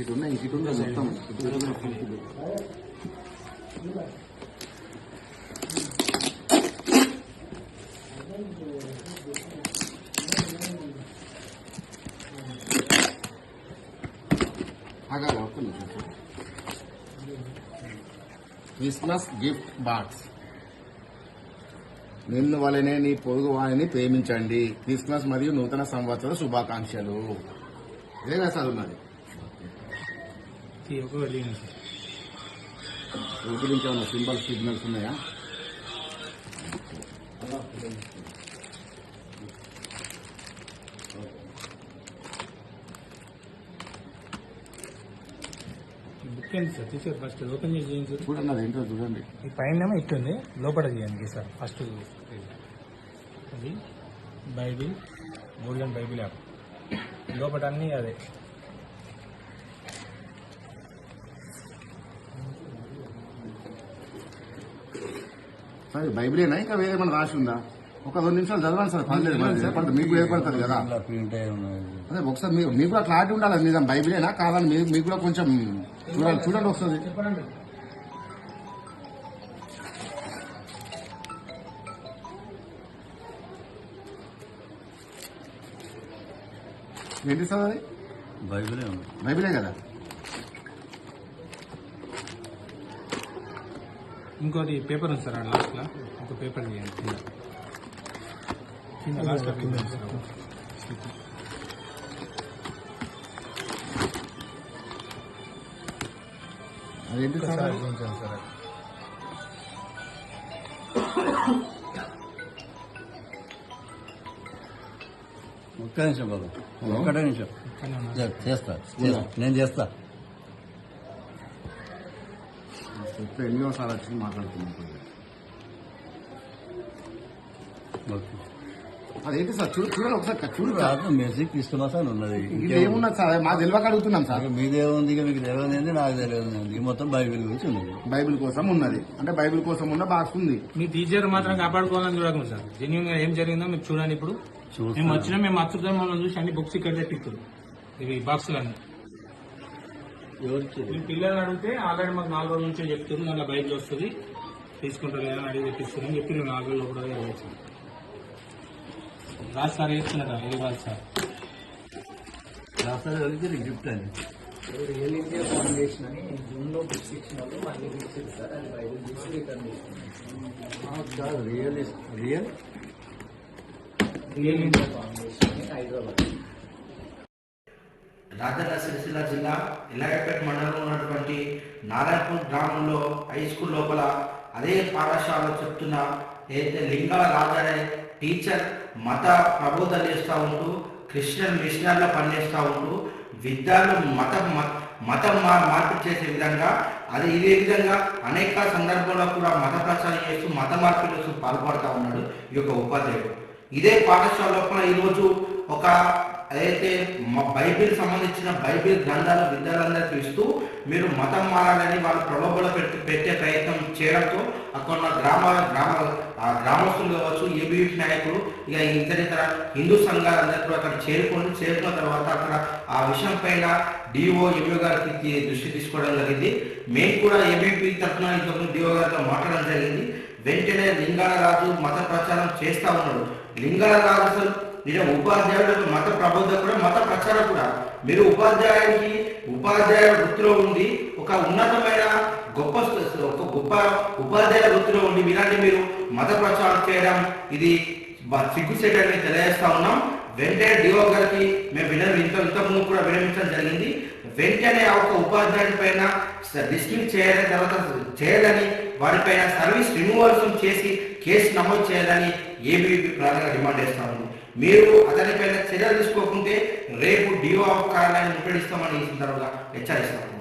ఇటు ఉన్నాయి ఇటు ఉన్నాయి మొత్తం ఇటు ఉన్నాయి పూర్తిగా. ఆగాలి ఒక్క నిమిషం సార్. క్రిస్మస్ గిఫ్ట్ బాక్స్ నిన్ను వలనే నీ పొరుగు వారిని ప్రేమించండి. క్రిస్మస్ మరియు నూతన సంవత్సర శుభాకాంక్షలు. ఇదే కదా నుంచి ఏమైనా సింబల్ సిగ్నల్స్ ఉన్నాయా? ఏంటి సార్ తీసారు ఫస్ట్ ఓపెన్ చేసి చేయండి సార్. చూడండి ఏంటో చూడండి. ఈ పైన ఇట్టుంది లోపల చేయండి సార్ ఫస్ట్ అది బైబిల్ గోల్డెన్ బైబిల్ యాప్. లోపల అన్నీ అదే. బైబిలేనా? ఇంకా వేరే ఏమైనా రాసి ఉందా? ఒక రెండు నిమిషాలు చదవండి సార్ పర్లేదు మరి ఏర్పడుతుంది మీకు ఏర్పడుతుంది కదా. అదే ఒకసారి మీకు మీకు కూడా క్లారిటీ ఉండాలి నిజం బైబిలేనా కాదని మీకు మీకు కూడా కొంచెం చూడాలి చూడండి వస్తుంది చెప్పండి. ఏంటి సార్ అది? బైబిలే ఉంది. బైబిలే కదా? ఇంకోటి పేపర్ ఉంది సార్ లాస్ట్లో ఒక పేపర్ చేయండి కింద కింద లాస్ట్లో కింద ఉంది సార్ అదేంటి సార్. ఒక్క నిమిషం బాబు. ఒక్కటే నిమిషం. చేస్తా. నేను చేస్తా. ఇప్పుడు ఎన్నో సార్ వచ్చి మాట్లాడుతున్నాం అదేంటి సార్? చూడు చూడండి ఒకసారి చూడు సార్. మ్యూజిక్ అని ఉన్నది. ఇది ఏమున్నది సార్? మా తెలియక అడుగుతున్నాం సార్. ఇక మీదే ఉంది ఇక మీకు తెలియదు నాకు తెలియదు మొత్తం బైబిల్ గురించి ఉన్నది. బైబిల్ కోసం ఉన్నది. అంటే బైబిల్ కోసం ఉన్న బాక్స్ ఉంది. మీ టీచర్ మాత్రం కాపాడుకోవాలని చూడకుండా సార్. జెన్యున్గా ఏం జరిగిందో మీరు చూడండి ఇప్పుడు. మేము వచ్చినా మేము అచ్చుతాం మనం చూసి అన్ని బుక్స్ ఇక్కడ తెప్పిస్తారు ఇవి బాక్సులు అన్ని. ఎవరికి మీ పిల్లలు అడిగితే ఆల్రెడీ మాకు నాలుగు రోజుల నుంచే చెప్తారు మళ్ళీ బైక్ వస్తుంది. తీసుకుంటారు లేదా అని అడిగి తెప్పిస్తారు అని చెప్పి నేను నాలుగు రోజులు కూడా రాదు సార్ వేస్తున్నారా ఇది కాదు సార్? రాస్తారు ఎవరికి గిఫ్ట్ అని. రియల్ ఇండియా ఫౌండేషన్ అని జూన్లో బుక్స్ ఇచ్చిన వాళ్ళు మళ్ళీ బుక్స్ ఇస్తారు అది బైబిల్ బుక్స్ రిటర్న్ చేస్తున్నారు. Real real? Real India foundation అని హైదరాబాద్. రాజన్న సిరిసిల్ల జిల్లా ఇలాయపేట మండలంలో ఉన్నటువంటి నారాయణపూర్ గ్రామంలో హై స్కూల్ లోపల అదే పాఠశాలలో చెప్తున్న ఏదైతే లింగాల రాజు టీచర్ మత ప్రబోధన చేస్తూ ఉంటూ క్రిస్టియన్ మిషనర్లో పనిచేస్తూ ఉంటూ విద్యను మతం మతం మార్ మార్పు చేసే విధంగా అది ఇదే విధంగా అనేక సందర్భాల్లో కూడా మత ప్రచారం చేస్తూ మత మార్పు చేస్తూ పాల్పడుతూ ఉన్నాడు ఈ యొక్క ఉపాధ్యాయుడు. ఇదే పాఠశాల లోపల ఈరోజు ఒక అయితే బైబిల్ సంబంధించిన బైబిల్ గ్రంథాలు విద్యార్థులందరికీ ఇస్తూ మీరు మతం మారాలని వాళ్ళు ప్రలోభలో పెట్టి పెట్టే ప్రయత్నం చేయడంతో అక్కడ ఉన్న గ్రామ గ్రామ ఆ గ్రామస్తులు కావచ్చు ఏబీవీ నాయకులు ఇక ఇతర ఇతర హిందూ సంఘాలందరూ కూడా అక్కడ చేరుకొని చేరుకున్న తర్వాత అక్కడ ఆ విషయం పైన డిఓ ఎంఓ గారికి దృష్టి తీసుకోవడం జరిగింది. మేము కూడా ఏబీపీ తరఫున ఇంతకుముందు డిఓ గారితో మాట్లాడడం జరిగింది. వెంటనే లింగాల రాజు మత ప్రచారం చేస్తా ఉన్నాడు. లింగాల రాజు అసలు నిజం ఉపాధ్యాయుడు మత ప్రబోధకుడు మత ప్రచారం కూడా మీరు ఉపాధ్యాయుడికి ఉపాధ్యాయ వృత్తిలో ఉండి ఒక ఉన్నతమైన గొప్ప ఒక గొప్ప ఉపాధ్యాయ వృత్తిలో ఉండి మీలాంటి మీరు మత ప్రచారం చేయడం ఇది బ- సిగ్గుసేటని తెలియజేస్తా ఉన్నాం. వెంటనే డిఓ గారికి మేము విన ఇంతకుముందు కూడా విరమించడం జరిగింది. వెంటనే ఆ ఒక ఉపాధ్యాయుడి పైన డిస్మిస్ చేయాలని తర్వాత చేయాలని వారిపైన సర్వీస్ రిమూవల్స్ చేసి కేసు నమోదు చేయాలని ఏబీవీపీ ప్రధానంగా డిమాండ్ చేస్తాము మీరు అతనిపైన చర్యలు తీసుకోకుంటే రేపు డిఓ కార్యాలయాన్ని ముట్టడిస్తామని ఈ సందర్భంగా హెచ్చరిస్తాము